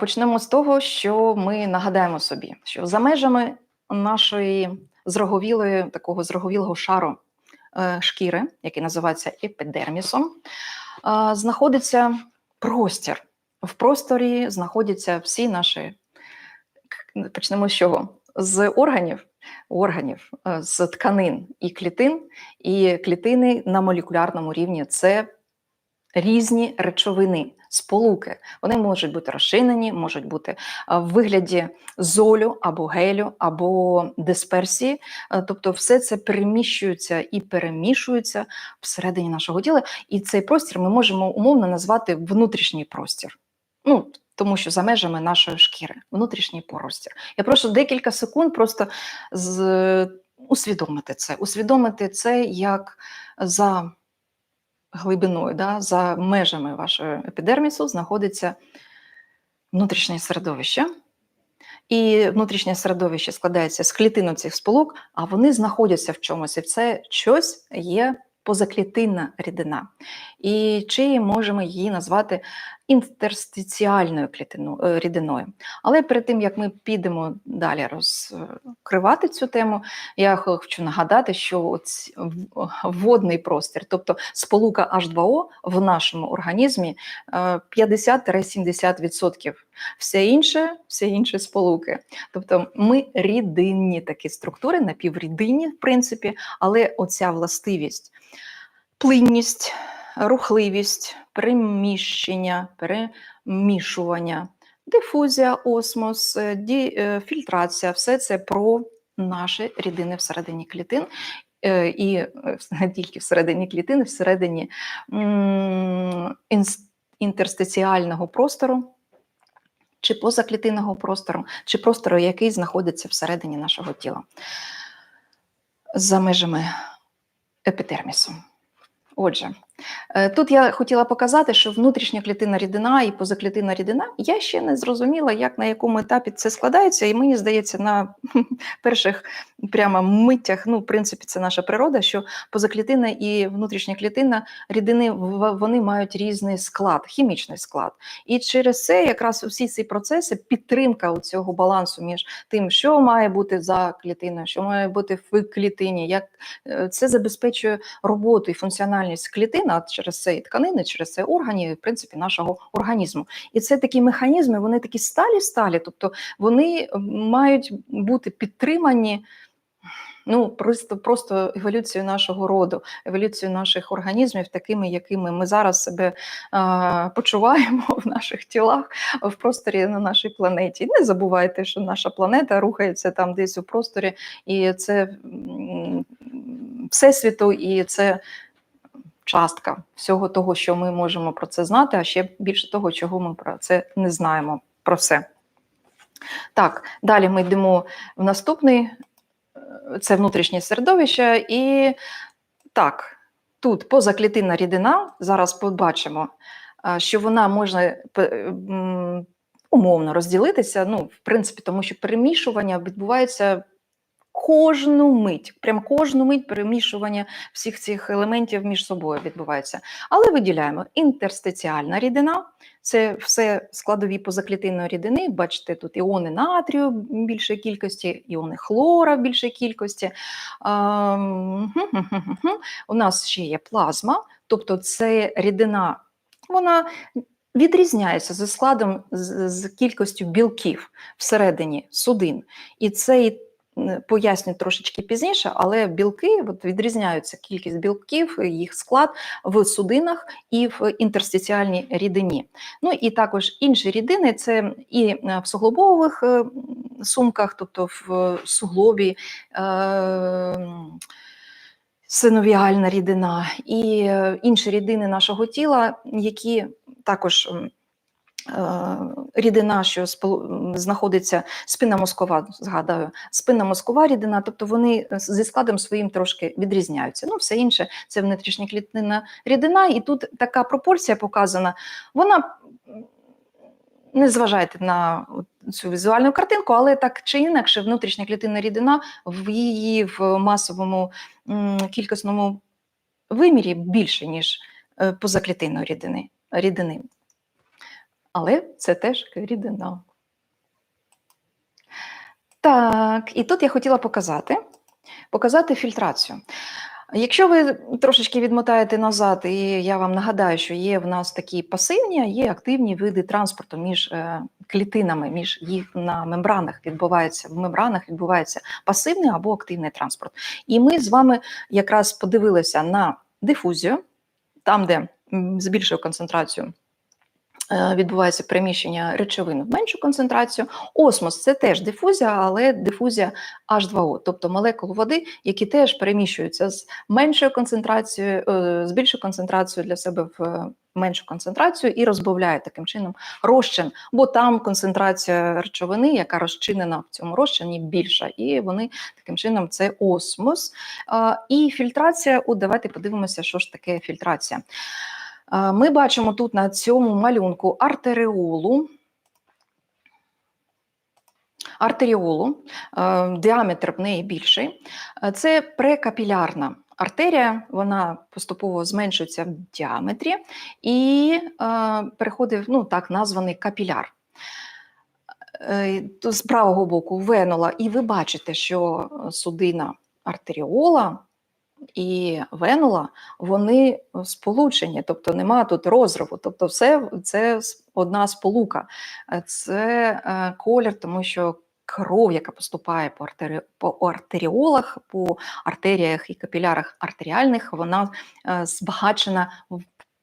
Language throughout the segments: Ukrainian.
Почнемо з того, що ми нагадаємо собі, що за межами нашої зроговілої такого зроговілого шару е, шкіри, який називається епідермісом, е, знаходиться простір. В просторі знаходяться всі наші почнемо з чого? З органів, органів, е, з тканин і клітин, і клітини на молекулярному рівні це різні речовини, сполуки. Вони можуть бути розчинені, можуть бути в вигляді золю або гелю, або дисперсії. Е, Тобто, все це переміщується і перемішується всередині нашого тіла. І цей простір ми можемо умовно назвати внутрішній простір. Ну, тому що за межами нашої шкіри, внутрішній простір. Я прошу декілька секунд просто з, усвідомити це, усвідомити це як за глибиною, да, за межами вашого епідермісу знаходиться внутрішнє середовище. І внутрішнє середовище складається з клітин цих сполук, а вони знаходяться в чомусь. І це щось є позаклітинна рідина. І чи можемо її назвати інтерстиціальною е, рідиною. Але перед тим, як ми підемо далі розкривати цю тему, я хочу нагадати, що водний простір, тобто сполука H2O в нашому організмі е, 50-70%. Все інше, все інші сполуки. Тобто ми рідинні такі структури, напіврідинні, в принципі, але оця властивість, плинність, рухливість, переміщення, перемішування, дифузія, осмос, е, е, фільтрація все це про наші рідини всередині клітин. Е, І не тільки всередині клітини, всередині інтерстиціального простору, чи позаклітинного простору, чи простору, який знаходиться всередині нашого тіла, за межами епідермісу. Отже, тут я хотіла показати, що внутрішня клітинна рідина і позаклітинна рідина, я ще не зрозуміла, як на якому етапі це складається, і мені здається, на перших прямо миттях, ну, в принципі, це наша природа, що позаклітинна і внутрішня клітина рідини вони мають різний склад, хімічний склад. І через це якраз усі ці процеси, підтримка цього балансу між тим, що має бути за клітиною, що має бути в клітині, як е, це забезпечує роботу і функціональність клітин, а через це тканини, через це органи, в принципі, нашого організму. І це такі механізми, вони такі сталі-сталі, тобто вони мають бути підтримані. Ну, просто просто еволюцію нашого роду, еволюцію наших організмів, такими, якими ми зараз себе е, почуваємо в наших тілах, в просторі на нашій планеті. Не забувайте, що наша планета рухається там десь у просторі, і це всесвіту, і це частка всього того, що ми можемо про це знати, а ще більше того, чого ми про це не знаємо. Про все. Так, далі ми йдемо в наступний, е, це внутрішнє середовище, і так, тут позаклітинна рідина, зараз побачимо, що вона може умовно розділитися, ну, в принципі, тому що перемішування відбувається кожну мить, прям кожну мить перемішування всіх цих елементів між собою відбувається. Але виділяємо інтерстиціальна рідина, це все складові позаклітинної рідини. Бачите, тут іони натрію в більшій кількості, іони хлора в більшій кількості. У нас ще є плазма, тобто це рідина, вона відрізняється за складом з, з кількістю білків всередині судин. І цей поясню трошечки пізніше, але білки от, відрізняються кількість білків, їх склад в судинах і в інтерстиціальній рідині. Ну і також інші рідини це і е, в суглобових е, сумках, тобто в е, суглобі. Е, Синовіальна рідина і е, інші рідини нашого тіла, які також е, рідина, що знаходиться спинна мозкова, згадаю, спинна мозкова рідина, тобто вони зі складом своїм трошки відрізняються. Ну, все інше це внутрішньоклітинна рідина, і тут така пропорція показана. Вона не зважайте на цю візуальну картинку, але так чи інакше, внутрішня клітинна рідина в її в масовому кількісному вимірі більше, ніж е, позаклітинної рідини. Але це теж рідина. Так, і тут я хотіла показати, показати фільтрацію. Якщо ви трошечки відмотаєте назад, і я вам нагадаю, що є в нас такі пасивні, а є активні види транспорту між е, клітинами, між їх на мембранах відбувається в мембранах відбувається пасивний або активний транспорт. І ми з вами якраз подивилися на дифузію, там, де м, з більшою концентрацією е, відбувається переміщення речовин в меншу концентрацію. Осмос це теж дифузія, але дифузія H2O, тобто молекул води, які теж переміщуються з меншою концентрацією, е, з більшою концентрацією для себе в е, меншу концентрацію і розбавляють таким чином розчин, бо там концентрація речовини, яка розчинена в цьому розчині, більша, і вони таким чином це осмос. І фільтрація. От давайте подивимося, що ж таке фільтрація. Ми бачимо тут на цьому малюнку артеріолу. Артеріолу, діаметр в неї більший. Це прекапілярна артерія, вона поступово зменшується в діаметрі і переходить ну, так названий капіляр. Е, з правого боку венула, і ви бачите, що судина артеріола і венула вони сполучені, тобто нема тут розриву. Тобто, все це одна сполука. Е, Це е, колір, тому що кров, яка поступає по, артері... по артеріолах, по артеріях і капілярах артеріальних, вона е, збагачена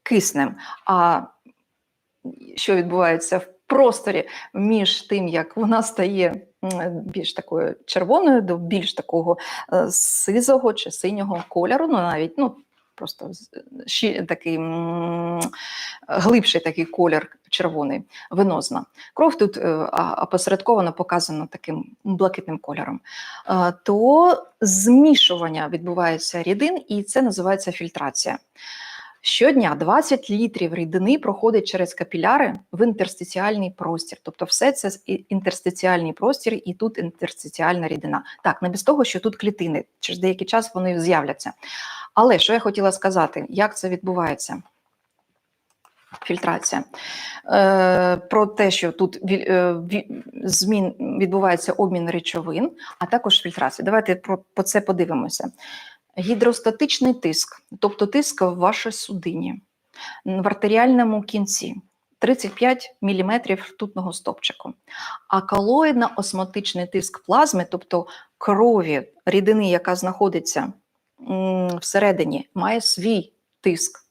киснем. А що відбувається в просторі між тим, як вона стає більш такою червоною до більш такого е, сизого чи синього кольору, ну навіть ну. Просто такий глибший такий колір червоний, венозна. Кров тут е, опосередковано показана таким блакитним кольором. Е, То змішування відбувається рідин, і це називається фільтрація. Щодня 20 літрів рідини проходить через капіляри в інтерстиціальний простір. Тобто, все це інтерстиціальний простір, і тут інтерстиціальна рідина. Так, не без того, що тут клітини. Через деякий час вони з'являться. Але що я хотіла сказати, як це відбувається? Фільтрація. Е, про те, що тут е, змін відбувається обмін речовин, а також фільтрація. Давайте про, це подивимося. Гідростатичний тиск, тобто тиск в вашій судині в артеріальному кінці 35 мм ртутного стопчику. А колоїдно-осмотичний тиск плазми, тобто крові рідини, яка знаходиться всередині, має свій тиск.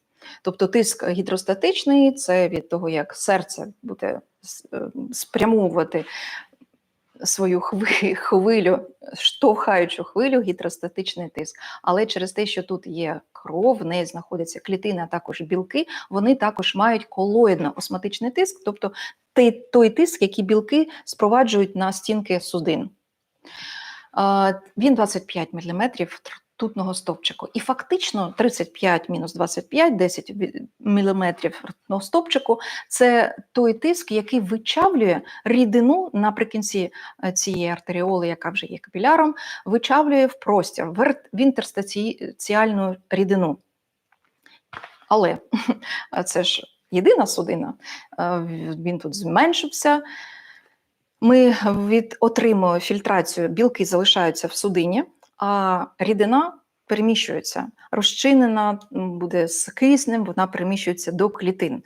Тобто тиск гідростатичний це від того, як серце буде е, спрямовувати свою хви- хвилю, штовхаючу хвилю, гідростатичний тиск. Але через те, що тут є кров, в неї знаходяться клітини, а також білки, вони також мають колоїдно-осматичний тиск, тобто той тиск, який білки спроваджують на стінки судин. Він 25 мм ртутного стовпчику. І фактично 35 мінус 25, 10 мм ртутного стовпчику це той тиск, який вичавлює рідину наприкінці е, цієї артеріоли, яка вже є капіляром, вичавлює в простір, в ер- в інтерстиціальну рідину. Але це ж єдина судина, е, він тут зменшився. Ми від, отримуємо фільтрацію, білки залишаються в судині, а рідина переміщується. Розчинена буде з киснем, вона переміщується до клітин.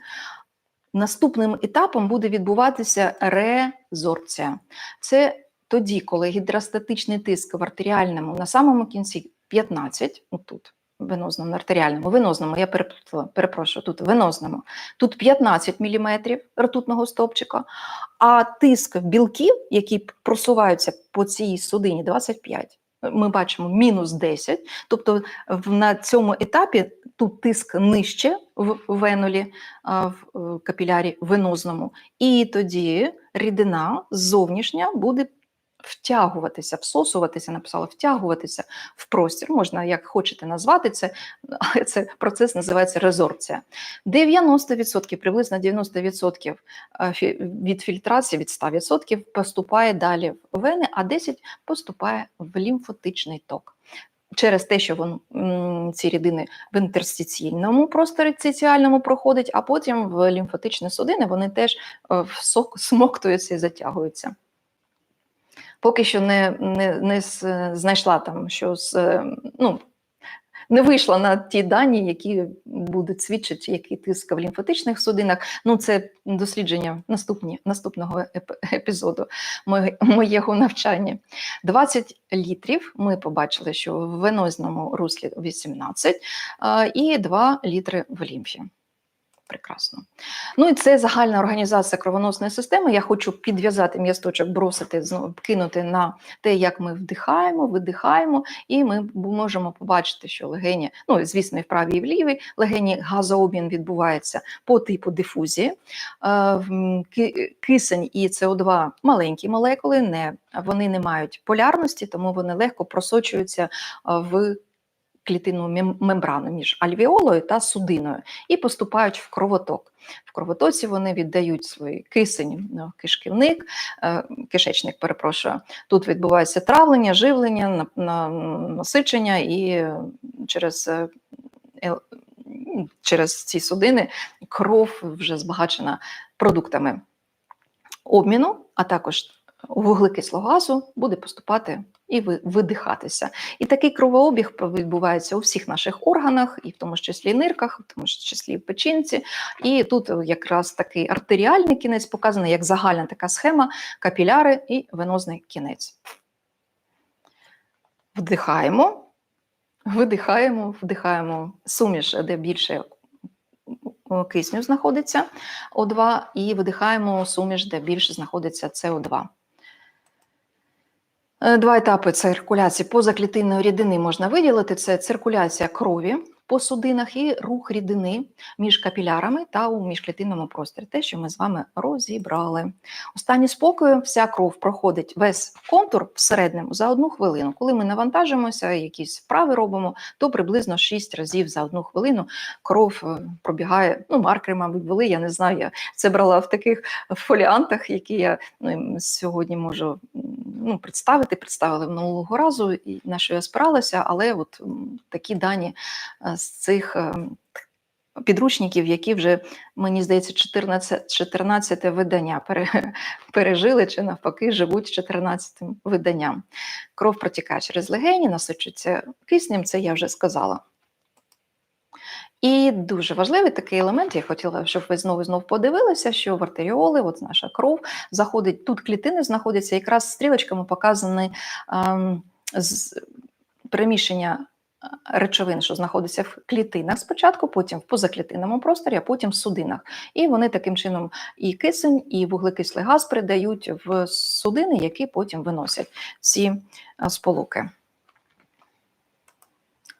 Наступним етапом буде відбуватися резорбція. Це тоді, коли гідростатичний тиск в артеріальному на самому кінці 15, ну тут, в венозному, артеріальному, венозному, я переплутала, перепрошую, тут венозному, тут 15 мм ртутного стовпчика, а тиск білків, які просуваються по цій судині, 25. Ми бачимо мінус 10, тобто на цьому етапі тут тиск нижче в венулі, в капілярі венозному, і тоді рідина зовнішня буде втягуватися, всосуватися, написала втягуватися в простір. Можна як хочете назвати це, але це процес називається резорбція. 90%, приблизно 90% е, від фільтрації, від 100% поступає далі в вени, а 10% поступає в лімфотичний ток. через те, що вон, ці рідини в інтерстиційному просторі циціальному проходять, а потім в лімфатичні судини вони теж е, всок- смоктуються і затягуються. Поки що не, не, не знайшла там, що з, е, ну, не вийшла на ті дані, які будуть свідчити, який тиск в лімфатичних судинах. Ну, це дослідження наступні, наступного еп- епізоду моє- моєго навчання. 20 літрів ми побачили, що в венозному руслі 18 а, і 2 літри в лімфі. Прекрасно. Ну і це загальна організація кровоносної системи. Я хочу підв'язати м'ясточок, бросити, знову кинути на те, як ми вдихаємо, видихаємо, і ми можемо побачити, що легені, ну звісно, і в правій, і в лівій легені газообмін відбувається по типу дифузії. Е, Кисень і СО2 маленькі молекули, не, вони не мають полярності, тому вони легко просочуються е, в клітинну мем- мембрану між альвіолою та судиною і поступають в кровоток. В кровотоці вони віддають свій кисень на кишківник, е, кишечник, перепрошую. Тут відбувається травлення, живлення, на- на- насичення, і е, через, е, через ці судини кров вже збагачена продуктами обміну, а також вуглекислого газу буде поступати і видихатися. І такий кровообіг відбувається у всіх наших органах, і в тому числі нирках, в тому числі в печінці. І тут якраз такий артеріальний кінець показаний як загальна така схема, капіляри і венозний кінець. Вдихаємо, видихаємо, вдихаємо суміш, де більше кисню знаходиться О2, і видихаємо суміш, де більше знаходиться СО2. Е, Два етапи циркуляції позаклітинної рідини можна виділити: це циркуляція крові по судинах і рух рідини між капілярами та у міжклітинному просторі. Те, що ми з вами розібрали. У стані спокою вся кров проходить весь контур всередньому за одну хвилину. Коли ми навантажуємося, якісь вправи робимо, то приблизно 6 разів за одну хвилину кров е, пробігає. Ну, маркери, мабуть, були. Я не знаю. Я це брала в таких фоліантах, які я ну, сьогодні можу ну, представити. Представили минулого разу, на що я спиралася, але от такі дані е, з цих. е, Підручників, які вже, мені здається, 14, 14 видання пережили чи навпаки живуть 14 виданням. Кров протікає через легені, насичується киснем, це я вже сказала. І дуже важливий такий елемент, я хотіла, щоб ви знову знову подивилися, що в артеріоли, от наша кров, заходить, тут клітини знаходяться, якраз стрілочками показані ем, з, переміщення речовин, що знаходяться в клітинах спочатку, потім в позаклітинному просторі, а потім в судинах. І вони таким чином і кисень, і вуглекислий газ передають в судини, які потім виносять ці е, сполуки.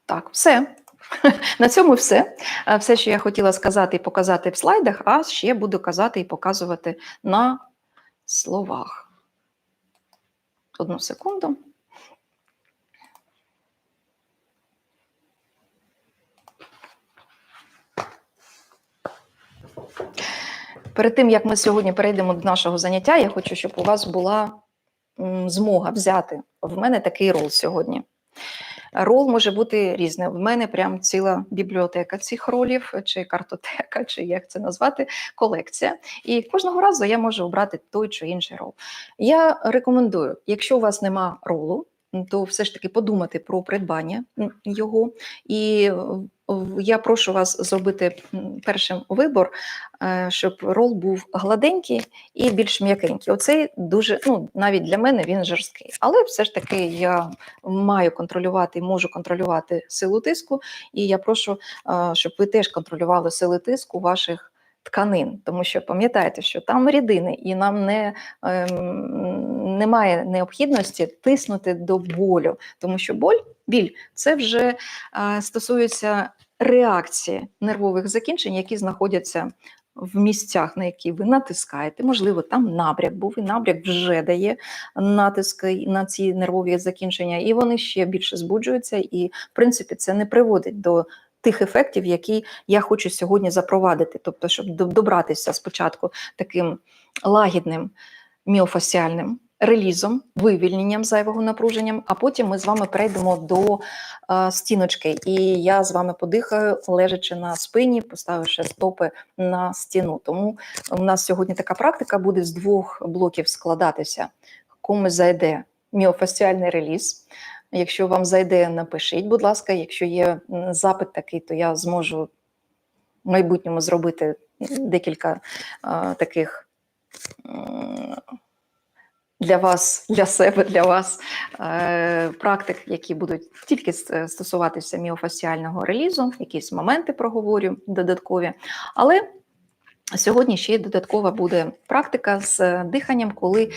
Так, все. На цьому все. Е, Все, що я хотіла сказати і показати в слайдах, а ще буду казати і показувати на словах. Одну секунду. Перед тим, як ми сьогодні перейдемо до нашого заняття, я хочу, щоб у вас була змога взяти в мене такий рол сьогодні. Рол може бути різний. В мене прям ціла бібліотека цих ролів, чи картотека, чи як це назвати, колекція. І кожного разу я можу обрати той чи інший рол. Я рекомендую, якщо у вас нема ролу, то все ж таки подумати про придбання його. І е, я прошу вас зробити першим вибор, е, щоб рол був гладенький і більш м'якенький. Оцей дуже, ну навіть для мене він жорсткий. Але все ж таки я маю контролювати, і можу контролювати силу тиску, і я прошу, е, щоб ви теж контролювали сили тиску ваших тканин, тому що пам'ятайте, що там рідини, і нам не, ем, немає необхідності тиснути до болю, тому що боль, біль це вже е, стосується реакції нервових закінчень, які знаходяться в місцях, на які ви натискаєте. Можливо, там набряк був, і набряк вже дає натиск на ці нервові закінчення, і вони ще більше збуджуються. І, в принципі, це не приводить до тих ефектів, які я хочу сьогодні запровадити. Тобто, щоб добратися спочатку таким лагідним міофасіальним релізом, вивільненням зайвого напруженням, а потім ми з вами перейдемо до е, стіночки. І я з вами подихаю, лежачи на спині, поставивши стопи на стіну. Тому у нас сьогодні така практика буде з двох блоків складатися. Комусь зайде міофасціальний реліз. Якщо вам зайде, напишіть, будь ласка. Якщо є запит такий, то я зможу в майбутньому зробити декілька а, таких для вас, для себе, для вас е, практик, які будуть тільки стосуватися міофасціального релізу, якісь моменти проговорю додаткові. Але сьогодні ще додаткова буде практика з диханням, коли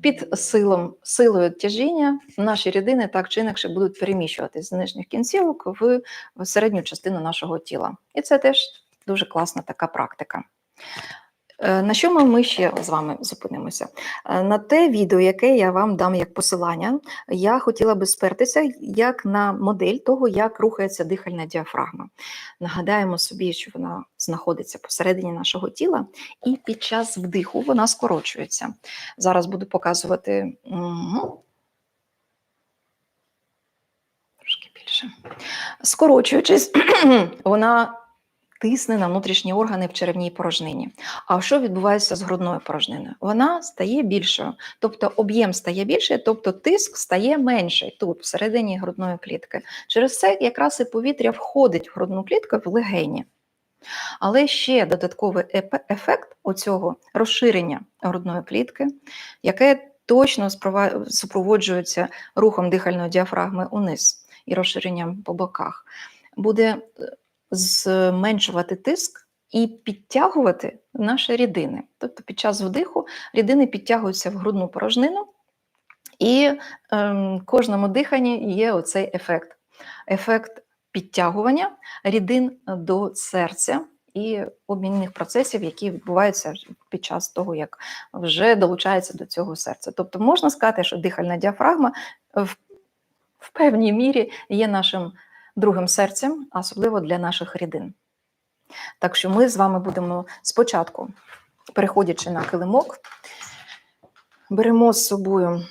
під силом, силою тяжіння наші рідини так чи інакше будуть переміщуватись з нижніх кінцівок в середню частину нашого тіла. І це теж дуже класна така практика. Е, На що ми, ще з вами зупинимося? Е, На те відео, яке я вам дам як посилання, я хотіла би спертися як на модель того, як рухається дихальна діафрагма. Нагадаємо собі, що вона знаходиться посередині нашого тіла, і під час вдиху вона скорочується. Зараз буду показувати. Більше. Скорочуючись, вона тисне на внутрішні органи в черевній порожнині. А що відбувається з грудною порожниною? Вона стає більшою, тобто об'єм стає більший, тобто тиск стає менший тут, всередині грудної клітки. Через це якраз і повітря входить в грудну клітку в легені. Але ще додатковий ефект оцього розширення грудної клітки, яке точно супроводжується рухом дихальної діафрагми униз і розширенням по боках, буде е, зменшувати тиск і підтягувати наші рідини. Тобто під час вдиху рідини підтягуються в грудну порожнину, і ем, кожному диханні є оцей ефект. Ефект підтягування рідин до серця і обмінних процесів, які відбуваються під час того, як вже долучається до цього серця. Тобто можна сказати, що дихальна діафрагма в, в певній мірі є нашим другим серцем, особливо для наших рідин. Так що ми з вами будемо спочатку, переходячи на килимок, беремо з собою